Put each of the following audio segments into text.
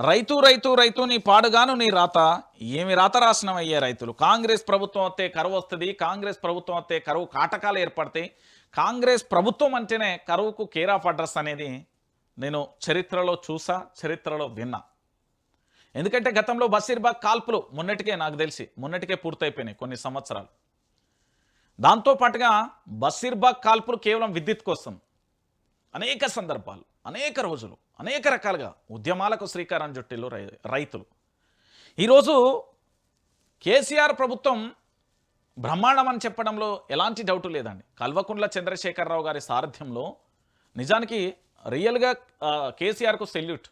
రైతు రైతు రైతు నీ పాడుగాను నీ రాత. ఏమి రాత రాసినం అయ్యే రైతులు? కాంగ్రెస్ ప్రభుత్వం వస్తే కరువు వస్తుంది కాంగ్రెస్ ప్రభుత్వం వస్తే కరువు కాటకాలు ఏర్పడతాయి. కాంగ్రెస్ ప్రభుత్వం అంటేనే కరువుకు కేర్ ఆఫ్ అడ్రస్ అనేది నేను చరిత్రలో చూసా చరిత్రలో విన్నా. ఎందుకంటే గతంలో బషీర్బాగ్ కాల్పులు మొన్నటికే నాకు తెలిసి మొన్నటికే పూర్తయిపోయినాయి కొన్ని సంవత్సరాలు. దాంతో పాటుగా బషీర్బాగ్ కాల్పులు కేవలం విద్యుత్ కోసం అనేక సందర్భాలు. అనేక రోజులు అనేక రకాలుగా ఉద్యమాలకు శ్రీకారం చుట్టిల్లు రై రైతులు. ఈరోజు కేసీఆర్ ప్రభుత్వం బ్రహ్మాండం అని చెప్పడంలో ఎలాంటి డౌట్ లేదండి. కల్వకుంట్ల చంద్రశేఖరరావు గారి సారథ్యంలో నిజానికి రియల్గా కేసీఆర్కు సెల్యూట్.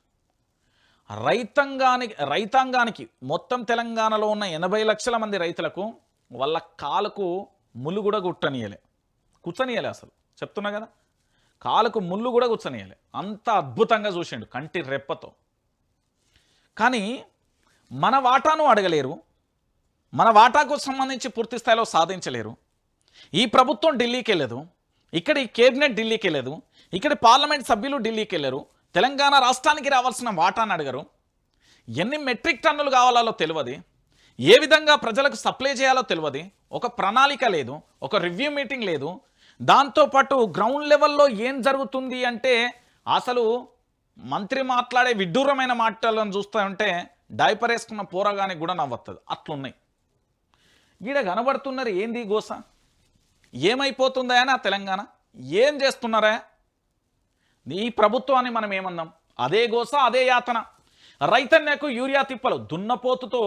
రైతాంగానికి రైతాంగానికి మొత్తం తెలంగాణలో ఉన్న ఎనభై లక్షల మంది రైతులకు వాళ్ళ కాలుకు ములుగుడ గుట్టనీయలే. కూర్చొనియలే అసలు. చెప్తున్నా కదా? కాలుకు ముళ్ళు కూడా కూర్చొనియాలి అంత అద్భుతంగా చూసిండు కంటి రెప్పతో. కానీ మన వాటాను అడగలేరు. మన వాటాకు సంబంధించి పూర్తి స్థాయిలో సాధించలేరు. ఈ ప్రభుత్వం ఢిల్లీకి వెళ్ళదు. ఇక్కడ ఈ కేబినెట్ ఢిల్లీకి వెళ్ళదు. ఇక్కడ పార్లమెంట్ సభ్యులు ఢిల్లీకి వెళ్ళరు. తెలంగాణ రాష్ట్రానికి రావాల్సిన వాటాను అడగరు. ఎన్ని మెట్రిక్ టన్నులు కావాలో తెలియదు. ఏ విధంగా ప్రజలకు సప్లై చేయాలో తెలియదు. ఒక ప్రణాళిక లేదు. ఒక రివ్యూ మీటింగ్ లేదు. దాంతోపాటు గ్రౌండ్ లెవెల్లో ఏం జరుగుతుంది అంటే అసలు మంత్రి మాట్లాడే విడ్డూరమైన మాటలను చూస్తూ ఉంటే డైపర్ వేసుకున్న పోరగానికి కూడా నవ్వుతుంది అట్లున్నాయి. ఈడ కనబడుతున్నారు ఏంది గోస? ఏమైపోతుందా నా తెలంగాణ? ఏం చేస్తున్నారా? ఈ ప్రభుత్వాన్ని మనం ఏమందాం అదే గోస అదే యాతన. రైతన్యకు యూరియా తిప్పలు. దున్నపోతుతో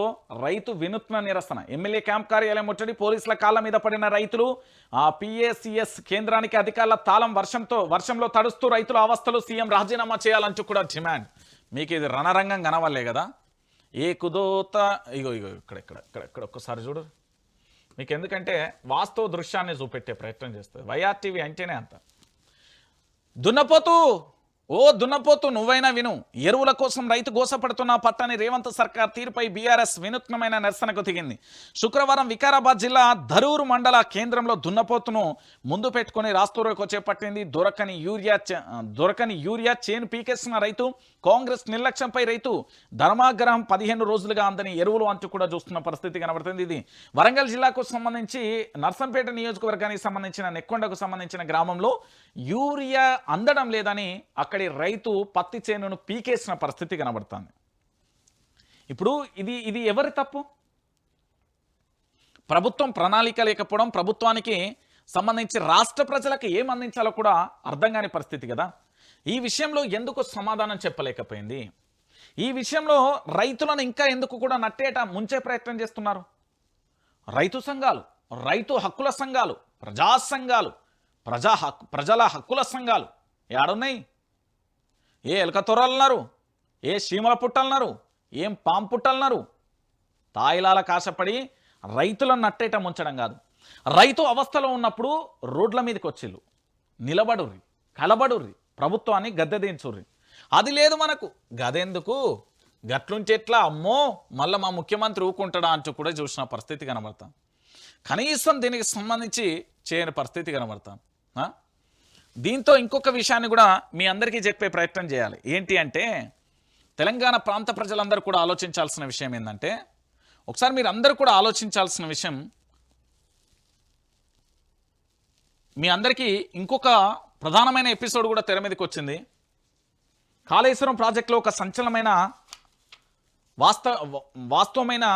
రైతు వినూత్న నిరసన. ఎమ్మెల్యే క్యాంప్ కార్యాలయం ముట్టడి పోలీసుల కాళ్ళ మీద పడిన రైతులు ఆ పిఏసిఎస్ కేంద్రానికి అధికారుల తాళం వర్షంతో వర్షంలో తడుస్తూ రైతుల అవస్థలు సీఎం రాజీనామా చేయాలంటూ కూడా డిమాండ్. మీకు ఇది రణరంగం కనవల్లే కదా? ఏ కుదోత ఇగో ఇగో ఇక్కడ ఇక్కడ ఇక్కడ ఇక్కడ ఒక్కసారి చూడు. మీకు ఎందుకంటే వాస్తవ దృశ్యాన్ని చూపెట్టే ప్రయత్నం చేస్తుంది. వైఆర్టీవీ అంటేనే అంత. దున్నపోతు ఓ దున్నపోతు నువ్వైనా విను. ఎరువుల కోసం రైతు గోసపడుతున్న పట్టని రేవంత్ సర్కార్ తీరుపై బీఆర్ఎస్ వినూత్నమైన నిరసనకు దిగింది. శుక్రవారం వికారాబాద్ జిల్లా ధరూరు మండల కేంద్రంలో దున్నపోతును ముందు పెట్టుకుని రాస్తూరుకు చేపట్టింది దొరకని యూరియా దొరకని యూరియా చేను పీకేసిన రైతు కాంగ్రెస్ నిర్లక్ష్యంపై రైతు ధర్మాగ్రహం పదిహేను రోజులుగా అందని ఎరువులు అంటూ కూడా చూస్తున్న పరిస్థితి కనబడుతుంది. ఇది వరంగల్ జిల్లాకు సంబంధించి నర్సంపేట నియోజకవర్గానికి సంబంధించిన నెక్కొండకు సంబంధించిన గ్రామంలో యూరియా అందడం లేదని అక్కడ రైతు పత్తి చేనును పీకేసిన పరిస్థితి కనబడుతుంది. ఇప్పుడు ఇది ఇది ఎవరి తప్పు? ప్రభుత్వం ప్రణాళిక లేకపోవడం ప్రభుత్వానికి సంబంధించి రాష్ట్ర ప్రజలకు ఏం అందించాలో కూడా అర్థం కాని పరిస్థితి కదా. ఈ విషయంలో ఎందుకు సమాధానం చెప్పలేకపోయింది? ఈ విషయంలో రైతులను ఇంకా ఎందుకు కూడా నట్టేట ముంచే ప్రయత్నం చేస్తున్నారు? రైతు సంఘాలు రైతు హక్కుల సంఘాలు ప్రజా సంఘాలు ప్రజా హక్కు ప్రజల హక్కుల సంఘాలు ఏడున్నాయి? ఏ ఎలక తొరలన్నారు ఏ చీమల పుట్టలన్నారు? ఏం పాం పుట్టలన్నారు? తాయిలాల కాశపడి రైతులను నట్టేట ముంచడం కాదు. రైతు అవస్థలో ఉన్నప్పుడు రోడ్ల మీదకి వచ్చిళ్ళు నిలబడుర్రి కలబడుర్రి ప్రభుత్వాన్ని గద్దెదించుర్రి అది లేదు మనకు. గదెందుకు? గట్లుంచి ఎట్లా అమ్మో మళ్ళీ మా ముఖ్యమంత్రి ఊకుంటాడా అంటూ కూడా చూసిన పరిస్థితి కనబడతాం. కనీసం దీనికి సంబంధించి చేయని పరిస్థితి కనబడతాం. దీంతో ఇంకొక విషయాన్ని కూడా మీ అందరికీ చెప్పే ప్రయత్నం చేయాలి. ఏంటి అంటే తెలంగాణ ప్రాంత ప్రజలందరూ కూడా ఆలోచించాల్సిన విషయం ఏంటంటే ఒకసారి మీరు అందరూ కూడా ఆలోచించాల్సిన విషయం మీ అందరికీ ఇంకొక ప్రధానమైన ఎపిసోడ్ కూడా తెర మీదకి వచ్చింది. కాళేశ్వరం ప్రాజెక్టులో ఒక సంచలనమైన వాస్తవ వాస్తవమైన